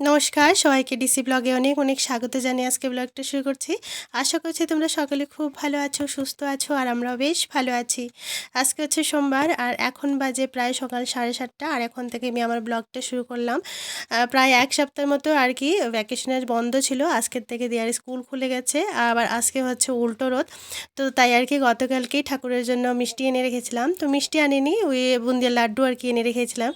নমস্কার, সবাইকে ডিসি ব্লগে অনেক অনেক স্বাগত জানিয়ে আজকে ব্লগটা শুরু করছি। আশা করছি তোমরা সকলে খুব ভালো আছো, সুস্থ আছো, আর আমরাও বেশ ভালো আছি। আজকে হচ্ছে সোমবার, আর এখন বাজে প্রায় সকাল সাড়ে সাতটা, আর এখন থেকে আমি আমার ব্লগটা শুরু করলাম। প্রায় এক সপ্তাহের মতো আর কি ভ্যাকেশনের বন্ধ ছিল, আজকের থেকে দেয়ার স্কুল খুলে গেছে, আবার আজকে হচ্ছে উল্টো রোদ। তো তাই আর কি গতকালকেই ঠাকুরের জন্য মিষ্টি এনে রেখেছিলাম। তো মিষ্টি আনিনি, ওই বুন্দিয়া লাড্ডু আর কি এনে রেখেছিলাম।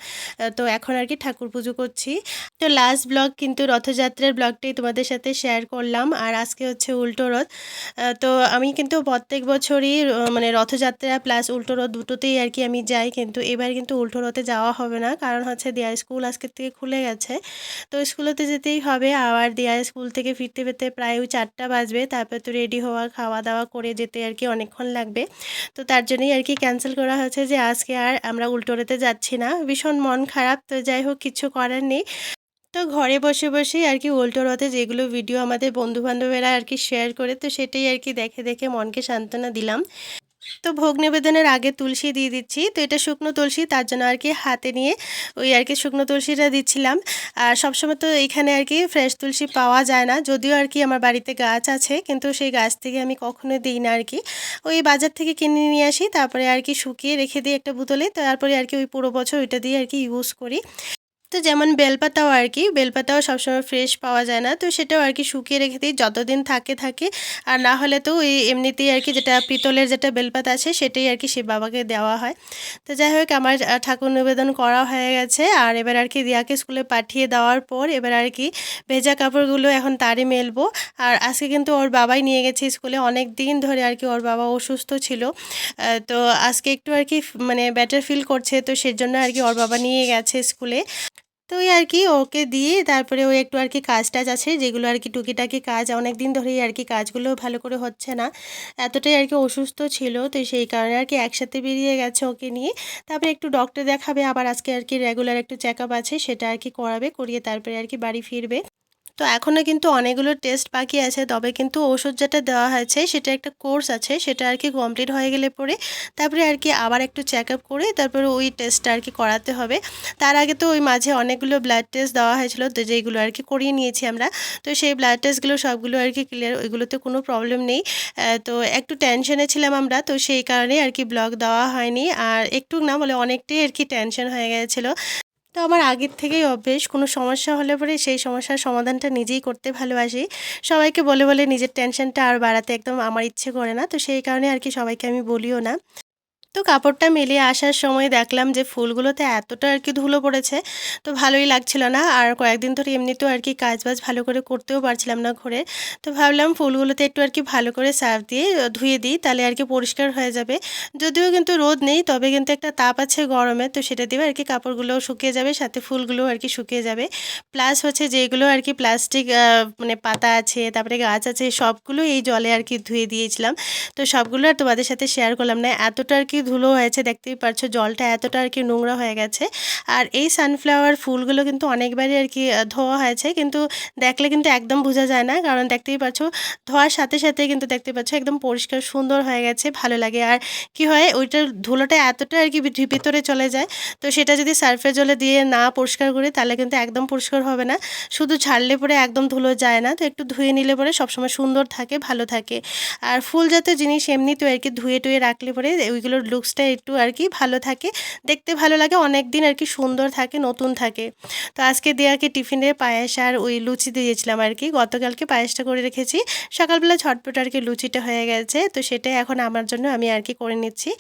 তো এখন আর কি ঠাকুর পুজো করছি। তো লাস্ট ব্লগ কিন্তু রথযাত্রার ব্লগটাই তোমাদের সাথে শেয়ার করলাম, আর আজকে হচ্ছে উল্টো রথ। তো আমি কিন্তু প্রত্যেক বছরই মানে রথযাত্রা প্লাস উল্টো রথ দুটোতেই আর কি আমি যাই, কিন্তু এবার কিন্তু উল্টো রথে যাওয়া হবে না, কারণ হচ্ছে দেয়ার স্কুল আজকের থেকে খুলে গেছে। তো স্কুলেতে যেতেই হবে, আবার দেয়ার স্কুল থেকে ফিরতে ফিরতে প্রায় চারটা বাজবে, তারপর তো রেডি হওয়া খাওয়া দাওয়া করে যেতে আর কি অনেকক্ষণ লাগবে। তো তার জন্যই আর কি ক্যান্সেল করা হয়েছে যে আজকে আর আমরা উল্টোরেতে যাচ্ছি না। ভীষণ মন খারাপ, তো যাই হোক, কিছু করার নেই। তো ঘরে বসে বসেই আর কি উল্টো রথে যেগুলো ভিডিও আমাদের বন্ধু বান্ধবেরা আর কি শেয়ার করে তো সেটাই আর কি দেখে দেখে মনকে সান্ত্বনা দিলাম তো ভোগ নিবেদনের আগে তুলসী দিয়ে দিচ্ছি তো এটা শুকনো তুলসী তার জন্য আর কি হাতে নিয়ে ওই আর কি শুকনো তুলসীটা দিচ্ছিলাম আর সবসময় তো এখানে আর কি ফ্রেশ তুলসী পাওয়া যায় না যদিও আর কি আমার বাড়িতে গাছ আছে কিন্তু সেই গাছ থেকে আমি কখনো দিই না আর কি ওই বাজার থেকে কিনে নিয়ে আসি তারপরে আর কি শুকিয়ে রেখে দিই একটা বোতলে তারপরে আর কি ওই পুরো বছর ওইটা দিয়ে আর কি ইউজ করি তো যেমন বেলপাতাও আর কি, বেলপাতাও সবসময় ফ্রেশ পাওয়া যায় না। তো সেটাও আর কি শুকিয়ে রেখে দিই, যতদিন থাকে থাকে। আর না হলে তো ওই এমনিতেই আর কি যেটা পিতলের যেটা বেলপাতা আছে, সেটাই আর কি সে বাবাকে দেওয়া হয়। তো যাই হোক, আমার ঠাকুর নিবেদন করা হয়ে গেছে। আর এবার আর কি রিয়াকে স্কুলে পাঠিয়ে দেওয়ার পর এবার আর কি ভেজা কাপড়গুলো এখন তারই মেলবো। আর আজকে কিন্তু ওর বাবাই নিয়ে গেছে স্কুলে, অনেক দিন ধরে আর কি ওর বাবা অসুস্থ ছিল। তো আজকে একটু আর কি মানে বেটার ফিল করছে। তো সেজন্য আর কি ওর বাবা নিয়ে গেছে স্কুলে। তো ওই আর কি, ওকে দিয়ে তারপরে ওই একটু আর কি কাজ টাজ আছে, যেগুলো আর কি টুকিটাকি কাজ অনেক দিন ধরেই আর কি কাজগুলো ভালো করে হচ্ছে না। এতটাই আর কি অসুস্থ ছিল, তো সেই কারণে আর কি একসাথে বেরিয়ে গেছে ওকে নিয়ে। তারপরে একটু ডক্টর দেখাবে, আবার আজকে আর কি রেগুলার একটু চেক আছে, সেটা আর কি করাবে, করিয়ে তারপরে আর কি বাড়ি ফিরবে। তো এখনও কিন্তু অনেকগুলো টেস্ট বাকি আছে, তবে কিন্তু ওষুধ যেটা দেওয়া হয়েছে সেটা একটা কোর্স আছে, সেটা আর কি কমপ্লিট হয়ে গেলে পরে তারপরে আর কি আবার একটু চেক আপ করে তারপরে ওই টেস্টটা আর কি করাতে হবে। তার আগে তো ওই মাঝে অনেকগুলো ব্লাড টেস্ট দেওয়া হয়েছিল, তো যেগুলো আর কি করিয়ে নিয়েছি আমরা, তো সেই ব্লাড টেস্টগুলো সবগুলো আর কি ক্লিয়ার ওইগুলোতে কোনো প্রবলেম নেই। তো একটু টেনশনে ছিলাম আমরা, তো সেই কারণেই আর কি ব্লগ দেওয়া হয়নি, আর একটু না বলে অনেকটাই আর কি টেনশন হয়ে গেছিল। তো আমার আগের থেকেই অভ্যেস, কোনো সমস্যা হলে পরে সেই সমস্যার সমাধানটা নিজেই করতে ভালোবাসি। সবাইকে বলে বলে নিজের টেনশনটা আর বাড়াতে একদম আমার ইচ্ছে করে না, তো সেই কারণে আর কি সবাইকে আমি বলিও না। তো কাপড়টা মেলিয়ে আসার সময় দেখলাম যে ফুলগুলোতে এতটা আর কি ধুলো পড়েছে, তো ভালোই লাগছিল না। আর কয়েকদিন ধরে এমনিতেও আর কি কাজ বাজ ভালো করে করতেও পারছিলাম না ঘরে। তো ভাবলাম ফুলগুলোতে একটু আর কি ভালো করে সার্ফ দিয়ে ধুয়ে দিই, তাহলে আর কি পরিষ্কার হয়ে যাবে। যদিও কিন্তু রোদ নেই, তবে কিন্তু একটা তাপ আছে গরমে, তো সেটা দিয়ে আর কি কাপড়গুলোও শুকিয়ে যাবে, সাথে ফুলগুলোও আর কি শুকিয়ে যাবে। প্লাস হচ্ছে যেগুলো আর কি প্লাস্টিক মানে পাতা আছে, তারপরে গাছ আছে, সবগুলো এই জলে আর কি ধুয়ে দিয়েছিলাম। তো সবগুলো আর তোমাদের সাথে শেয়ার করলাম না, এতটা আর কি ধুলো হয়েছে, দেখতেই পারছ জলটা এতটা আর কি নোংরা হয়ে গেছে। আর এই সানফ্লাওয়ার ফুলগুলো কিন্তু অনেকবারই আর কি ধোয়া হয়েছে। কিন্তু দেখলে কিন্তু একদম বোঝা যায় না, কারণ দেখতেই পাচ্ছ ধোয়ার সাথে সাথে কিন্তু দেখতে পাচ্ছ একদম পরিষ্কার সুন্দর হয়ে গেছে, ভালো লাগে। আর কি হয়, ওইটার ধুলোটা এতটা আর কি ভিতরে চলে যায়, তো সেটা যদি সার্ফের জলে দিয়ে না পরিষ্কার করি, তাহলে কিন্তু একদম পরিষ্কার হবে না। শুধু ছাড়লে পরে একদম ধুলো যায় না, তো একটু ধুয়ে নিলে পরে সবসময় সুন্দর থাকে, ভালো থাকে। আর ফুল জাতীয় জিনিস এমনিতেও আর কি ধুয়ে টুয়ে রাখলে পরে ওইগুলোর লুকসটা একটু আর কি ভালো থাকে দেখতে ভালো লাগে অনেক দিন আর কি সুন্দর থাকে নতুন থাকে তো আজকে দেয়াকে টিফিনে পায়েস আর ওই লুচি দিয়েছিলাম আর কি গতকালকে পায়েসটা করে রেখেছি সকালবেলা ঝটপট আর কি লুচিটা হয়ে গেছে তো সেটাই এখন আমার জন্য আমি আর কি করে নিচ্ছি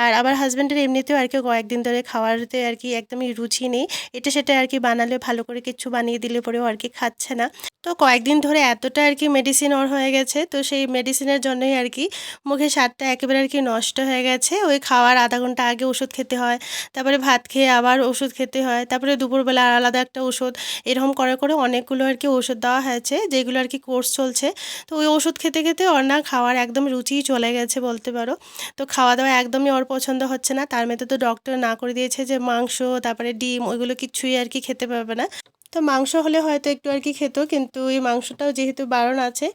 আর আমার হাজব্যান্ডের এমনিতেও আর কি কয়েকদিন ধরে খাওয়ারতে আর কি একদমই রুচি নেই এটা সেটা আর কি বানালে ভালো করে কিছু বানিয়ে দিলে পরেও আর কি খাচ্ছে না তো কয়েকদিন ধরে এতটা আর কি মেডিসিন ওর হয়ে গেছে তো সেই মেডিসিনের জন্যই আর কি মুখে স্বাদটা একেবারে আর কি নষ্ট হয়ে গেছে ওই খাওয়ার আধা ঘণ্টা আগে ওষুধ খেতে হয়, তারপরে ভাত খেয়ে আবার ওষুধ খেতে হয়, তারপরে দুপুরবেলা আলাদা একটা ওষুধ, এরকম করে করে অনেকগুলো আর কি ওষুধ দেওয়া হয়েছে, যেগুলো আর কি কোর্স চলছে। তো ওই ওষুধ খেতে খেতে ওর না খাওয়ার একদম রুচিই চলে গেছে বলতে পারো। তো খাওয়া দাওয়া একদমই ওর পছন্দ হচ্ছে না, তার মধ্যে তো ডক্টর না করে দিয়েছে যে মাংস, তারপরে ডিম, ওইগুলো কিচ্ছুই আর কি খেতে পারবে না। তো মাংস হলে হয়তো একটু আর কি খেত, কিন্তু এই মাংসটাও যেহেতু বারণ আছে,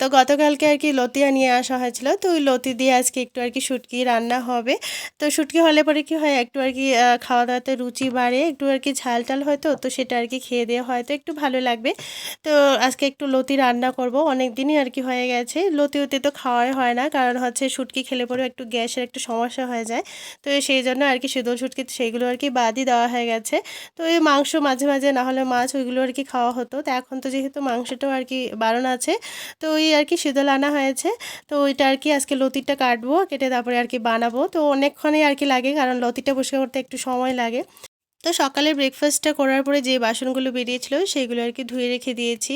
তো গতকালকে আর কি লতিয়া নিয়ে আসা হয়েছিল। তো ওই লতি দিয়ে আজকে একটু আর কি শুটকি রান্না হবে। তো শুটকি হলে পরে কি হয়, একটু আর কি খাওয়া দাওয়াতে রুচি বাড়ে, একটু আর কি ঝাল টাল হয়তো, তো সেটা আর কি খেয়ে দিয়ে হয়তো একটু ভালো লাগবে। তো আজকে একটু লতি রান্না করব অনেক দিনই আর কি হয়ে গেছে। লতি উতি তো খাওয়াই হয় না, কারণ হচ্ছে শুটকি খেলে পরেও একটু গ্যাসের একটু সমস্যা হয়ে যায়। তো সেই জন্য আর কি শীতল শুটকি, সেইগুলো আর কি বাদই দেওয়া হয়ে গেছে। তো এই মাংস মাঝে মাঝে না হলে মাছ ওইগুলো আর কি খাওয়া হতো। তো এখন তো যেহেতু মাংসটাও আর কি বারণ আছে, তো ওই আর কি শীতল আনা হয়েছে। তো ওইটা আর কি আজকে লতিটা কাটবো, কেটে তারপরে আর কি বানাবো। তো অনেকক্ষণই আর কি লাগে, কারণ লতিটা বসে করতে একটু সময় লাগে। তো সকালে ব্রেকফাস্টটা করার পরে যে বাসনগুলো বেরিয়েছিল সেইগুলো আর কি ধুয়ে রেখে দিয়েছি।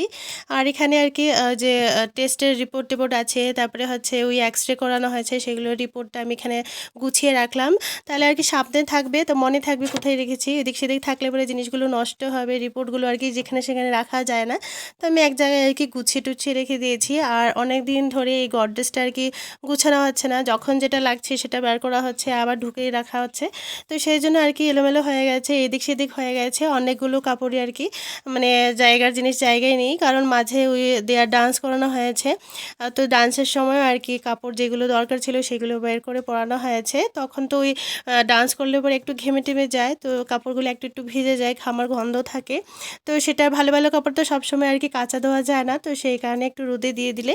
আর এখানে আর কি যে টেস্টের রিপোর্ট টিপোর্ট আছে, তারপরে হচ্ছে ওই এক্স রে করানো হয়েছে সেগুলোর রিপোর্টটা আমি এখানে গুছিয়ে রাখলাম। তাহলে আর কি সাবধানে থাকবে, তো মনে থাকবে কোথায় রেখেছি, এদিক সেদিক থাকলে পরে জিনিসগুলো নষ্ট হবে রিপোর্টগুলো আর কি যেখানে সেখানে রাখা যায় না। তো আমি এক জায়গায় আর কি গুছিয়ে টুছিয়ে রেখে দিয়েছি। আর অনেক দিন ধরে এই গডরেজটা আর কি গুছানো হচ্ছে না, যখন যেটা লাগছে সেটা বের করা হচ্ছে, আবার ঢুকেই রাখা হচ্ছে। তো সেই জন্য আর কি এলোমেলো হয়ে গেছে। গেছে, এদিক সেদিক হয়ে গেছে, অনেকগুলো কাপড়ই আর কি মানে জায়গার জিনিস জায়গায় নেই, কারণ মাঝে ওই দেয়ার ডান্স করানো হয়েছে। তো ডান্সের সময় আর কি কাপড় যেগুলো দরকার ছিল সেগুলো বের করে পরানো হয়েছে। তখন তো ওই ডান্স করলে পরে একটু ঘেমে টেমে যায়, তো কাপড়গুলো একটু একটু ভিজে যায়, খামার গন্ধ থাকে। তো সেটা ভালো ভালো কাপড় তো সবসময় আর কি কাঁচা দেওয়া যায় না, তো সেই কারণে একটু রোদে দিয়ে দিলে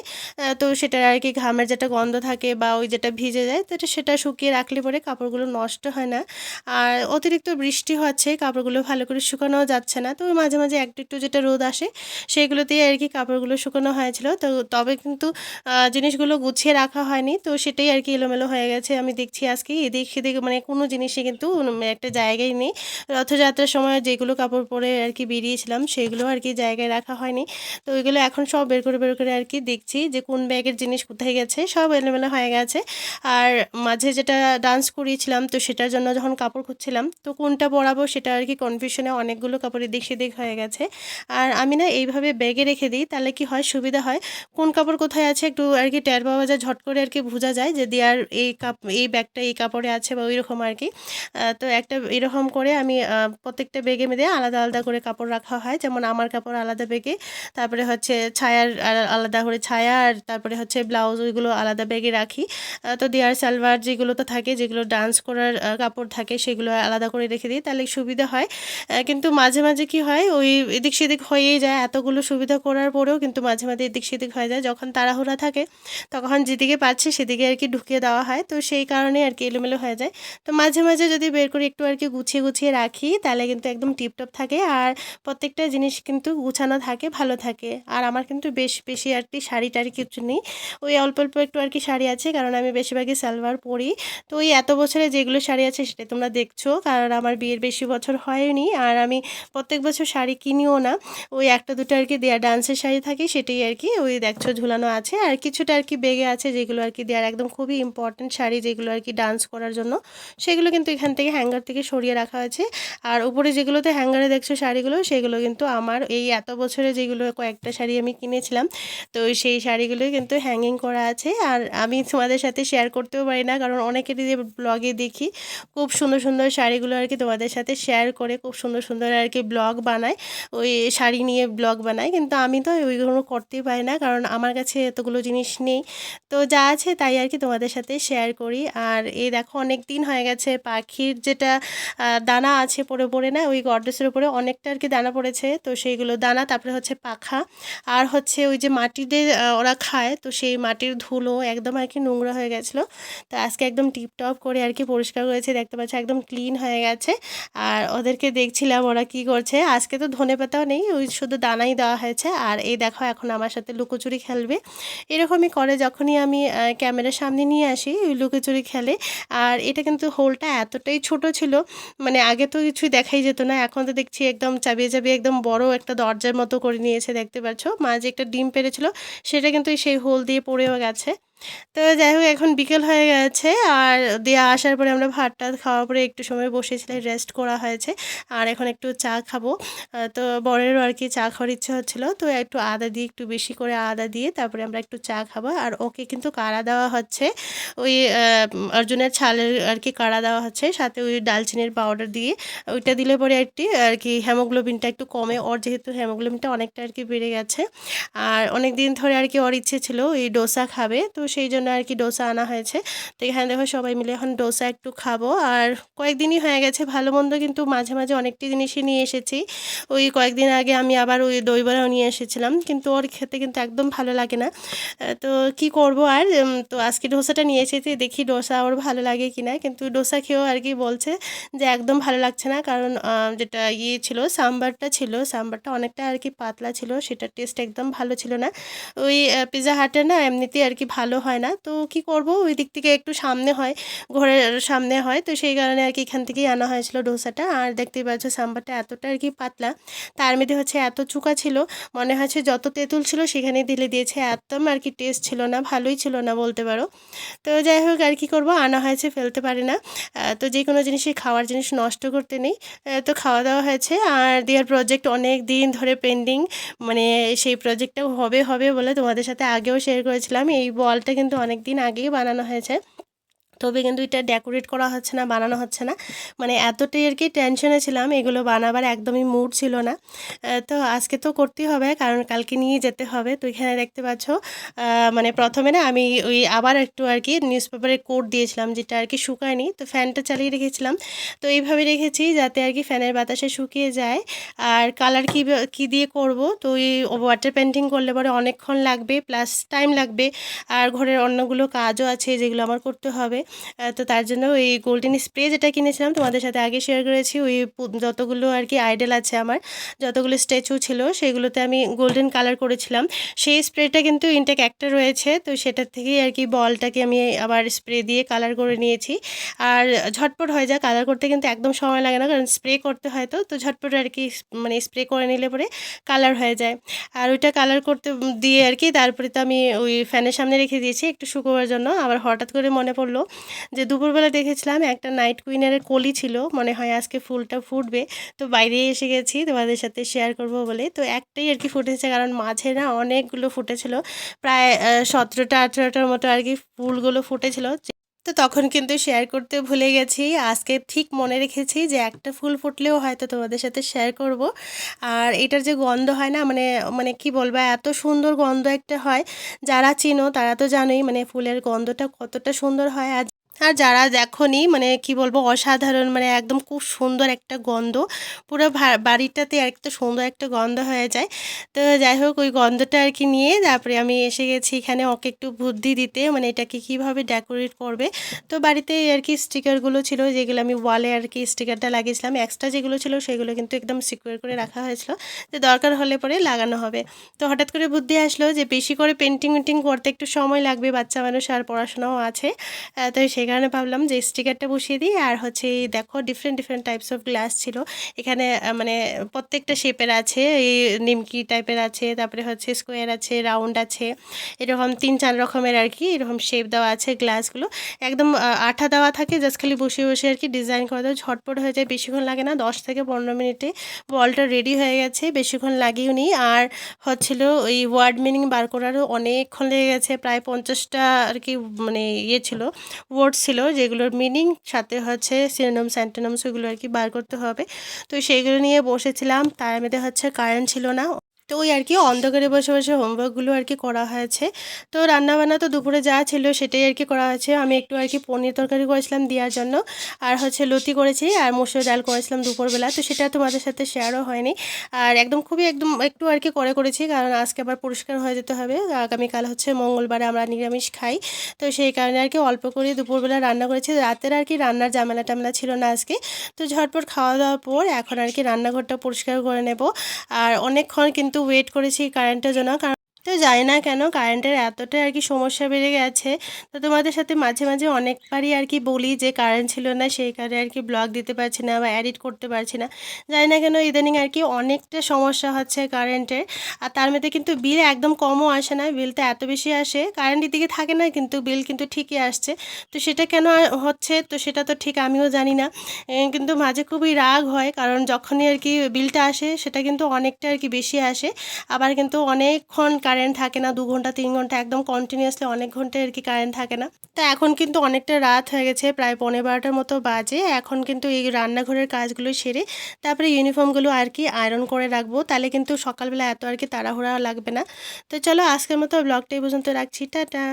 তো সেটা আর কি ঘামের যেটা গন্ধ থাকে বা ওই যেটা ভিজে যায়, তো সেটা শুকিয়ে রাখলে পরে কাপড়গুলো নষ্ট হয় না। আর অতিরিক্ত বৃষ্টি হয় হচ্ছে কাপড়গুলো ভালো করে শুকানোও যাচ্ছে না। তো মাঝে মাঝে একটু একটু যেটা রোদ আসে সেইগুলোতেই আর কি কাপড়গুলো শুকানো হয়েছিল। তো তবে কিন্তু জিনিসগুলো গুছিয়ে রাখা হয়নি। তো সেটাই আর কি এলোমেলো হয়ে গেছে। আমি দেখছি আজকে এদিক সেদিক মানে কোনো জিনিসই কিন্তু একটা জায়গায় নেই। রথযাত্রার সময় যেগুলো কাপড় পরে আর কি বেরিয়েছিলাম, সেগুলো আর কি জায়গায় রাখা হয়নি। তো ওইগুলো এখন সব বের করে বের করে আর কি দেখছি যে কোন ব্যাগের জিনিস কোথায় গেছে, সব এলোমেলো হয়ে গেছে। আর মাঝে যেটা ডান্স করিয়েছিলাম, তো সেটার জন্য যখন কাপড় খুঁজছিলাম, তো কোনটা পরাবো পরাবো সেটা আর কি কনফিউশনে অনেকগুলো কাপড়ের দিক সেদিক হয়ে গেছে। আর আমি না এইভাবে ব্যাগে রেখে দিই, তাহলে কি হয় সুবিধা হয়? কোন কাপড় কোথায় আছে একটু আর কি টের পাওয়া যায় ঝট করে আর কি বোঝা যায় যে দেওয়ার এই কাপ, এই ব্যাগটা এই কাপড়ে আছে বা ওই রকম আর কি। তো একটা এরকম করে আমি প্রত্যেকটা ব্যাগে মেদে আলাদা আলাদা করে কাপড় রাখা হয়। যেমন আমার কাপড় আলাদা ব্যাগে তারপরে হচ্ছে ছায়ার আলাদা করে ছায়া আর তারপরে হচ্ছে ব্লাউজ ওইগুলো আলাদা ব্যাগে রাখি। তো দেয়ার সালভার যেগুলো তো থাকে, যেগুলো ডান্স করার কাপড় থাকে, সেগুলো আলাদা করে রেখে দিই। তাহলে সুবিধা হয়। কিন্তু মাঝে মাঝে কি হয়, ওই এদিক সেদিক হয়েই যায়। এতগুলো সুবিধা করার পরেও কিন্তু মাঝে মাঝে এদিক সেদিক হয়ে যায়। যখন তাড়াহুড়া থাকে, তখন যেদিকে পাচ্ছে সেদিকে আর কি ঢুকিয়ে দেওয়া হয়। তো সেই কারণে আর কি এলোমেলো হয়ে যায়। তো মাঝে মাঝে যদি বের করে একটু আর কি গুছিয়ে গুছিয়ে রাখি, তাহলে কিন্তু একদম টিপটপ থাকে। আর প্রত্যেকটা জিনিস কিন্তু গুছানো থাকে, ভালো থাকে। আর আমার কিন্তু বেশ বেশি আর কি শাড়ি টাড়ি কিছু নেই। ওই অল্প অল্প একটু আর কি শাড়ি আছে, কারণ আমি বেশিরভাগই সালোয়ার পরি। তো ওই এত বছরে যেগুলো শাড়ি আছে সেটা তোমরা দেখছ, কারণ আমার বিয়ের বেশি বছর হয়নি আর আমি প্রত্যেক বছর শাড়ি কিনিও না। ওই একটা দুটো আর কি দেয়া ডান্সের শাড়ি থাকে সেটাই আর কি ওই দেখছ ঝুলানো আছে। আর কিছুটা আর কি বেগে আছে যেগুলো আর কি দেওয়ার একদম খুবই ইম্পর্টেন্ট শাড়ি যেগুলো আর কি ডান্স করার জন্য। সেগুলো কিন্তু এখান থেকে হ্যাঙ্গার থেকে সরিয়ে রাখা আছে আর উপরে যেগুলোতে হ্যাঙ্গারে দেখছ শাড়িগুলো, সেগুলো কিন্তু আমার এই এত বছরে যেগুলো কয়েকটা শাড়ি আমি কিনেছিলাম, তো সেই শাড়িগুলোই কিন্তু হ্যাঙ্গিং করা আছে। আর আমি তোমাদের সাথে শেয়ার করতেও পারি না, কারণ অনেকেরই যে ব্লগে দেখি, খুব সুন্দর সুন্দর শাড়িগুলো আর কি তোমাদের সাথে শেয়ার করে খুব সুন্দর সুন্দর আর কি ব্লগ বানায়। ওই শাড়ি নিয়ে ব্লগ বানায়। কিন্তু আমি তো ওইগুলো করতেই পারি না, কারণ আমার কাছে এতগুলো জিনিস নেই। তো যা আছে তাই আর কি তোমাদের সাথে শেয়ার করি। আর এই দেখো অনেক দিন হয়ে গেছে, পাখির যেটা দানা আছে পড়ে পড়ে না, ওই গডরেসের উপরে অনেকটা আর কি দানা পড়েছে। তো সেইগুলো দানা, তারপরে হচ্ছে পাখা। আর হচ্ছে ওই যে মাটিতে ওরা খায়, তো সেই মাটির ধুলো একদম আর কি নোংরা হয়ে গেছিল। তো আজকে একদম টিপটপ করে আর কি পরিষ্কার করেছে। দেখতে পাচ্ছি একদম ক্লিন হয়ে গেছে। আর ওদেরকে দেখছিলাম ওরা কি করছে। আজকে তো ধনে পাতাও নেই, ওই শুধু দানাই দেওয়া হয়েছে। আর এই দেখো, এখন আমার সাথে লুকোচুরি খেলবে। এরকমই করে যখনই আমি ক্যামেরার সামনে নিয়ে আসি, ওই লুকোচুরি খেলে। আর এটা কিন্তু হোলটা এতটাই ছোট ছিল মানে আগে তো কিছুই দেখাই যেত না। এখন তো দেখছি একদম চাবিয়ে চাবিয়ে একদম বড় একটা দরজার মতো করে নিয়েছে, দেখতে পাচ্ছ? মা যে একটা ডিম পেরেছিল, সেটা কিন্তু সেই হোল দিয়ে পড়েও গেছে। তো যাই হোক, এখন বিকেল হয়ে গেছে আর দিয়ে আসার পরে আমরা ভাত টাত খাওয়ার পরে একটু সময় বসেছিলাম রেস্ট করা হয়েছে আর এখন একটু চা খাব। তো বরেরও আর কি চা খাওয়ার ইচ্ছে হচ্ছিল, তো একটু আদা দিয়ে একটু বেশি করে আদা দিয়ে তারপরে আমরা একটু চা খাব আর ওকে কিন্তু কাড়া দেওয়া হচ্ছে, ওই অর্জুনের ছালের আর কি কাড়া দেওয়া হচ্ছে, সাথে ওই ডালচিনির পাউডার দিয়ে, ওইটা দিলে পরে একটি আর কি হেমোগ্লোবিনটা একটু কমে, ওর যেহেতু হেমোগ্লোবিনটা অনেকটা আর কি বেড়ে গেছে। আর অনেক দিন ধরে আর কি ওর ইচ্ছে ছিল এই ডোসা খাবে, তো সেই জন্য আর কি ডোসা আনা হয়েছে। তো এখানে দেখো সবাই মিলে এখন ডোসা একটু খাব। আর কয়েকদিনই হয়ে গেছে, ভালো মন্দ কিন্তু মাঝে মাঝে অনেকটি জিনিসই নিয়ে এসেছি। ওই কয়েকদিন আগে আমি আবার ওই দই বড়াও নিয়ে এসেছিলাম, কিন্তু ওর খেতে কিন্তু একদম ভালো লাগে না। তো কি করব আর? তো আজকে ডোসাটা নিয়ে এসেছি, দেখি ডোসা ওর ভালো লাগে কি না কিন্তু ডোসা খেয়েও আর কি বলছে যে একদম ভালো লাগছে না, কারণ যেটা ইয়ে ছিল, সাম্বারটা ছিল, সাম্বারটা অনেকটা আর কি পাতলা ছিল, সেটার টেস্ট একদম ভালো ছিল না। ওই পিৎজা হাটে না এমনিতেই আর কি ভালো হয় না। তো কি করব? ওই দিক থেকে একটু সামনে হয়, ঘরের সামনে হয়। তো সেই কারণে আর কি এখান থেকেই আনা হয়েছিল ডোসাটা। আর দেখতেই পাচ্ছ সাম্বারটা এতটা আর কি পাতলা। তার মধ্যে হচ্ছে এত চুকা ছিল, মনে হচ্ছে যত তেঁতুল ছিল সেখানেই দিলে দিয়েছে। একদম আর কি টেস্ট ছিল না, ভালোই ছিল না বলতে পারো। তো যাই হোক, আর কি করব? আনা হয়েছে, ফেলতে পারি না। তো যে কোনো জিনিসই খাওয়ার জিনিস নষ্ট করতে নেই। তো খাওয়া দাওয়া হয়েছে। আর দেয়ার প্রজেক্ট অনেক দিন ধরে পেন্ডিং মানে সেই প্রজেক্টটাও হবে হবে বলে তোমাদের সাথে আগেও শেয়ার করেছিলাম। এই কিন্তু অনেক দিন আগেই বানানো হয়েছে। তবে কিন্তু এটা ডেকোরেট করা হচ্ছে না, বানানো হচ্ছে না। মানে এতটাই আর কি টেনশনে ছিলাম, এগুলো বানাবার একদমই মুড ছিল না। তো আজকে তো করতেই হবে, কারণ কালকে নিয়ে যেতে হবে। তো এখানে দেখতে পাচ্ছ মানে প্রথমে না আমি ওই আবার একটু আর কি নিউজ পেপারে কোট দিয়েছিলাম, যেটা আর কি শুকায়নি। তো ফ্যানটা চালিয়ে রেখেছিলাম। তো এইভাবে রেখেছি যাতে আর কি ফ্যানের বাতাসে শুকিয়ে যায়। আর কালার কী কী দিয়ে করব? তো ওই ওয়াটার পেন্টিং করলে পরে অনেকক্ষণ লাগবে প্লাস টাইম লাগবে। আর ঘরের অন্যগুলো কাজও আছে যেগুলো আমার করতে হবে। তো তার জন্য ওই গোল্ডেন স্প্রে যেটা কিনেছিলাম তোমাদের সাথে আগে শেয়ার করেছি, ওই যতগুলো আর কি আইডেল আছে আমার, যতগুলো স্ট্যাচু ছিল সেগুলোতে আমি গোল্ডেন কালার করেছিলাম। সেই স্প্রেটা কিন্তু ইনটেক একটা রয়েছে, তো সেটার থেকেই আর কি বলটাকে আমি আবার স্প্রে দিয়ে কালার করে নিয়েছি। আর ঝটপট হয়ে যায় কালার করতে কিন্তু একদম সময় লাগে না, কারণ স্প্রে করতে হয় তো তো ঝটপট আর কি মানে স্প্রে করে নিলে পরে কালার হয়ে যায়। আর ওইটা কালার করতে দিয়ে আর কি তারপরে তো আমি ওই ফ্যানের সামনে রেখে দিয়েছি একটু শুকোবার জন্য, আবার হঠাৎ করে মনে পড়ল যে দুপুরবেলা দেখেছিলাম একটা নাইট কুইনের কলি ছিল, মনে হয় আজকে ফুলটা ফুটবে। তো বাইরে এসে গেছি, তোমাদের সাথে শেয়ার করব বলে। তো একটাই আর কি ফুটেছে, কারণ মাঝে না অনেকগুলো ফুটেছিল। প্রায় সতেরোটা, আঠেরোটার মতো আর কি ফুলগুলো ফুটেছিল। তো তখন কিন্তু শেয়ার করতে ভুলে গেছি। আজকে ঠিক মনে রেখেছি যে একটা ফুল ফুটলেও হয়তো তোমাদের সাথে শেয়ার করব। আর এটার যে গন্ধ হয় না মানে মানে কি বলব, এত সুন্দর গন্ধ একটা হয়। যারা চিনো তারা তো জানোই মানে ফুলের গন্ধটা কতটা সুন্দর হয়। আর আর যারা দেখোনি মানে কি বলব, অসাধারণ মানে একদম খুব সুন্দর একটা গন্ধ। পুরো বাড়িটাতে একটা সুন্দর একটা গন্ধ হয়ে যায়। তো যাই হোক, ওই গন্ধটা আর কি নিয়ে তারপরে আমি এসে গেছি এখানে ওকে একটু বুদ্ধি দিতে মানে এটাকে কীভাবে ডেকোরেট করবে। তো বাড়িতে আর কি স্টিকারগুলো ছিল, যেগুলো আমি ওয়ালে আর কি স্টিকারটা লাগিয়েছিলাম। এক্সট্রা যেগুলো ছিল, সেগুলো কিন্তু একদম সিকিউর করে রাখা হয়েছিল। যে দরকার হলে পরে লাগানো হবে। তো হঠাৎ করে বুদ্ধি আসলো যে বেশি করে পেন্টিং উন্টিং করতে একটু সময় লাগবে, বাচ্চা মানুষ আর পড়াশোনাও আছে। তো সেই কারণে ভাবলাম যে স্টিকারটা বসিয়ে দিই, আর হচ্ছে দেখো different different types of glass ছিল। এখানে মানে প্রত্যেকটা শেপের আছে, এই নিমকি টাইপের আছে, তারপরে হচ্ছে স্কোয়ার আছে রাউন্ড আছে, এরকম তিন, চার রকমের আর কি, এরকম শেপ দেওয়া আছে গ্লাসগুলো একদম আঠা দেওয়া থাকে জাস্ট খালি বসে বসে আর কি ডিজাইন করা দেওয়া ঝটপট হয়ে যায়, বেশিক্ষণ লাগে না, দশ থেকে পনেরো মিনিটে। বলটা রেডি হয়ে গেছে, বেশিক্ষণ লাগিও নি। আর হচ্ছিল ওই ওয়ার্ড মিনিং বার করারও অনেকক্ষণ লেগে গেছে, প্রায় পঞ্চাশটা আর কি মানে ইয়ে ছিল। ওয়ার্ড ছিল যেগুলোর মিনিং সাথে হচ্ছে সিনোনম স্যান্টোনম ওগুলো আর কি বার করতে হবে। তো সেইগুলো নিয়ে বসেছিলাম। তার মধ্যে হচ্ছে কারেন্ট ছিল না। তো ওই আর কি অন্ধকারে বসে বসে হোমওয়ার্কগুলো আর কি করা হয়েছে। তো রান্নাবান্না তো দুপুরে যা ছিল সেটাই আর কি করা হয়েছে। আমি একটু আর কি পনির তরকারি করেছিলাম দেওয়ার জন্য। আর হচ্ছে লতি করেছি আর মসুর ডাল করেছিলাম দুপুরবেলা। তো সেটা তোমাদের সাথে শেয়ারও হয়নি। আর একদম খুবই একদম একটু আর কি করে করেছি কারণ আজকে আবার পরিষ্কার হয়ে যেতে হবে। আগামীকাল হচ্ছে মঙ্গলবারে আমরা নিরামিষ খাই। তো সেই কারণে আর কি অল্প করে দুপুরবেলা রান্না করেছি। রাতের আর কি রান্নার জামেলা টামেলা ছিল না আজকে। তো ঝটপট খাওয়া দাওয়ার পর এখন আর কি রান্নাঘরটা পরিষ্কার করে নেব। আর অনেকক্ষণ কিন্তু ওয়েট করেছি কারেন্টের জন্য কারণ তো জানি না কেন কারেন্টের এতটা আর কি সমস্যা বেড়ে গেছে। তো তোমাদের সাথে মাঝে মাঝে অনেকবারই আর কি বলি যে কারেন্ট ছিল না, সেই কারণে আর কি ব্লগ দিতে পারছি না বা এডিট করতে পারছি না। জানি না কেন ইদানিং আর কি অনেকটা সমস্যা হচ্ছে কারেন্টের। আর তার মধ্যে কিন্তু বিল একদম কমও আসে না বিল তো এত বেশি আসে। কারেন্টের দিকে থাকে না, কিন্তু বিল কিন্তু ঠিকই আসছে। তো সেটা কেন হচ্ছে? তো সেটা তো ঠিক আমিও জানি না। কিন্তু মাঝে খুবই রাগ হয়, কারণ যখনই আর কি বিলটা আসে, সেটা কিন্তু অনেকটা আর কি বেশি আসে। আবার কিন্তু অনেকক্ষণ কারেন্ট থাকে না, দু ঘণ্টা, তিন ঘণ্টা, একদম কন্টিনিউয়াসলি অনেক ঘণ্টা আর কি কারেন্ট থাকে না। তো এখন কিন্তু অনেকটা রাত হয়ে গেছে, প্রায় পনেরো বারোটার মতো বাজে। এখন কিন্তু এই রান্নাঘরের কাজগুলো সেরে তারপরে ইউনিফর্মগুলো আর কি আয়রন করে রাখব। তাহলে কিন্তু সকালবেলা এত আর কি তাড়াহুড়া লাগবে না। তো চলো আজকের মতো ব্লগটাই পর্যন্ত রাখছি। টাটা।